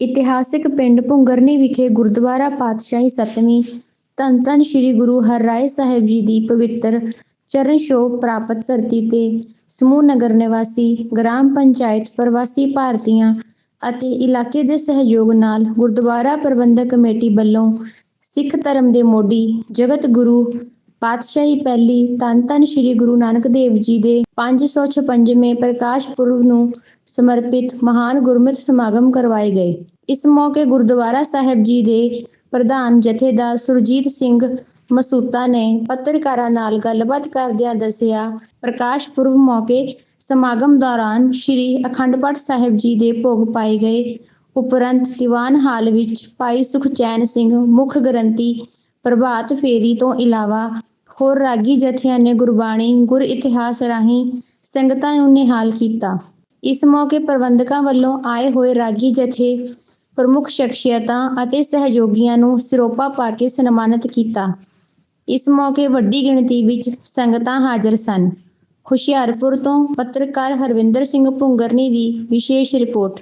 ਇਤਿਹਾਸਿਕ ਪਿੰਡ ਭੁੰਗਰਨੀ ਵਿਖੇ ਗੁਰਦੁਆਰਾ ਪਾਤਸ਼ਾਹੀ ਸਤਵੀਂ ਧੰਨ ਧੰਨ ਸ੍ਰੀ ਗੁਰੂ ਹਰਿਰਾਏ ਸਾਹਿਬ ਜੀ ਦੀ ਪਵਿੱਤਰ ਚਰਨ ਛੋਹ ਪ੍ਰਾਪਤ ਧਰਤੀ ਤੇ ਸਮੂਹ ਨਗਰ ਨਿਵਾਸੀ, ਗ੍ਰਾਮ ਪੰਚਾਇਤ, ਪ੍ਰਵਾਸੀ ਭਾਰਤੀਆਂ ਅਤੇ ਇਲਾਕੇ ਦੇ ਸਹਿਯੋਗ ਨਾਲ ਗੁਰਦੁਆਰਾ ਪ੍ਰਬੰਧਕ ਕਮੇਟੀ ਵੱਲੋਂ ਸਿੱਖ ਧਰਮ ਦੇ ਮੋਢੀ ਜਗਤ ਗੁਰੂ ਪਾਤਸ਼ਾਹੀ ਪਹਿਲੀ ਧੰਨ ਧੰਨ ਸ੍ਰੀ ਗੁਰੂ ਨਾਨਕ ਦੇਵ ਜੀ ਦੇ 556ਵੇਂ ਪ੍ਰਕਾਸ਼ ਪੁਰਬ ਨੂੰ ਸਮਰਪਿਤ ਮਹਾਨ ਗੁਰਮਤਿ ਸਮਾਗਮ ਕਰਵਾਏ ਗਏ। ਇਸ ਮੌਕੇ ਗੁਰਦੁਆਰਾ ਸਾਹਿਬ ਜੀ ਦੇ ਪ੍ਰਧਾਨ ਜਥੇਦਾਰ ਸੁਰਜੀਤ ਸਿੰਘ ਮਸੂਤਾ ਨੇ ਪੱਤਰਕਾਰਾਂ ਨਾਲ ਗੱਲਬਾਤ ਕਰਦਿਆਂ ਦੱਸਿਆ, ਪ੍ਰਕਾਸ਼ ਪੁਰਬ ਮੌਕੇ ਸਮਾਗਮ ਦੌਰਾਨ ਸ੍ਰੀ ਅਖੰਡ ਪਾਠ ਸਾਹਿਬ ਜੀ ਦੇ ਭੋਗ ਪਾਏ ਗਏ। ਉਪਰੰਤ ਦੀਵਾਨ ਹਾਲ ਵਿੱਚ ਭਾਈ ਸੁਖਚੈਨ ਸਿੰਘ ਮੁੱਖ ਗ੍ਰੰਥੀ ਪ੍ਰਭਾਤ ਫੇਰੀ ਤੋਂ ਇਲਾਵਾ ਹੋਰ ਰਾਗੀ ਜਥਿਆਂ ਨੇ ਗੁਰਬਾਣੀ, ਗੁਰ ਇਤਿਹਾਸ ਰਾਹੀਂ ਸੰਗਤਾਂ ਨੂੰ ਨਿਹਾਲ ਕੀਤਾ। ਇਸ ਮੌਕੇ ਪ੍ਰਬੰਧਕਾਂ ਵੱਲੋਂ ਆਏ ਹੋਏ ਰਾਗੀ ਜਥੇ, ਪ੍ਰਮੁੱਖ ਸ਼ਖਸੀਅਤਾਂ ਅਤੇ ਸਹਿਯੋਗੀਆਂ ਨੂੰ ਸਿਰੋਪਾ ਪਾ ਕੇ ਸਨਮਾਨਿਤ ਕੀਤਾ। ਇਸ ਮੌਕੇ ਵੱਡੀ ਗਿਣਤੀ ਵਿੱਚ ਸੰਗਤਾਂ ਹਾਜ਼ਰ ਸਨ। ਹੁਸ਼ਿਆਰਪੁਰ ਤੋਂ ਪੱਤਰਕਾਰ ਹਰਵਿੰਦਰ ਸਿੰਘ ਭੁੰਗਰਨੀ ਦੀ ਵਿਸ਼ੇਸ਼ ਰਿਪੋਰਟ।